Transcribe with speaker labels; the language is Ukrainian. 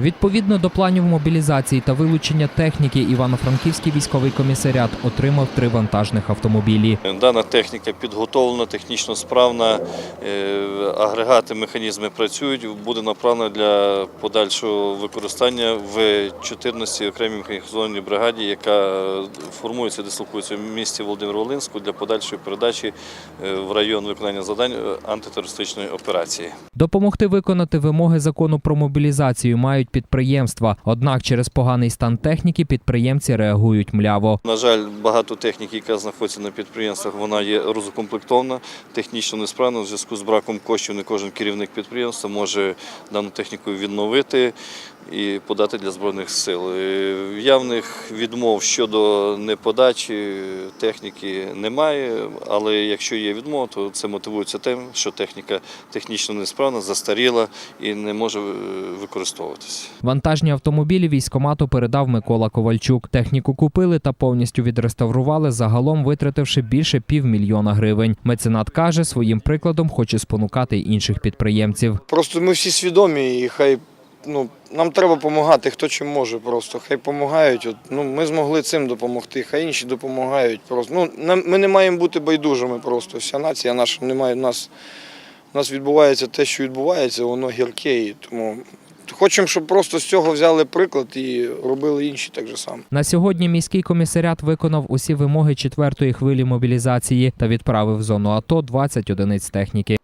Speaker 1: Відповідно до планів мобілізації та вилучення техніки, Івано-Франківський військовий комісаріат отримав три вантажних автомобілі.
Speaker 2: Дана техніка підготовлена, технічно справна, е, агрегати, механізми працюють, буде направлена для подальшого використання в 14 окремій механізованій бригаді, яка формується, дислокується в місті Володимир-Волинську для подальшої передачі е, в район виконання завдань е, антитерористичної операції.
Speaker 1: Допомогти виконати вимоги закону про мобілізацію мають підприємства. Однак через поганий стан техніки підприємці реагують мляво.
Speaker 2: На жаль, багато техніки, яка знаходиться на підприємствах, вона є розукомплектована, технічно несправна. В зв'язку з браком коштів не кожен керівник підприємства може дану техніку відновити і подати для збройних сил. Е, Явних відмов щодо неподачі техніки немає, але якщо є відмова, то це мотивується тим, що техніка технічно несправна, застаріла і не може е, використовуватися.
Speaker 1: Вантажні автомобілі військомату передав Микола Ковальчук. Техніку купили та повністю відреставрували, загалом витративши більше півмільйона гривень. Меценат каже, своїм прикладом хоче спонукати інших підприємців.
Speaker 3: Просто ми всі свідомі і хай ну, нам треба допомагати, хто чим може просто. Хай допомагають. Ну, ми змогли цим допомогти, хай інші допомагають. Просто. Ну, ми не маємо бути байдужими просто. Вся нація наша не має. У нас, у нас відбувається те, що відбувається, воно гірке. І тому хочемо, щоб просто з цього взяли приклад і робили інші так же само.
Speaker 1: На сьогодні міський комісаріат виконав усі вимоги четвертої хвилі мобілізації та відправив в зону АТО 20 одиниць техніки.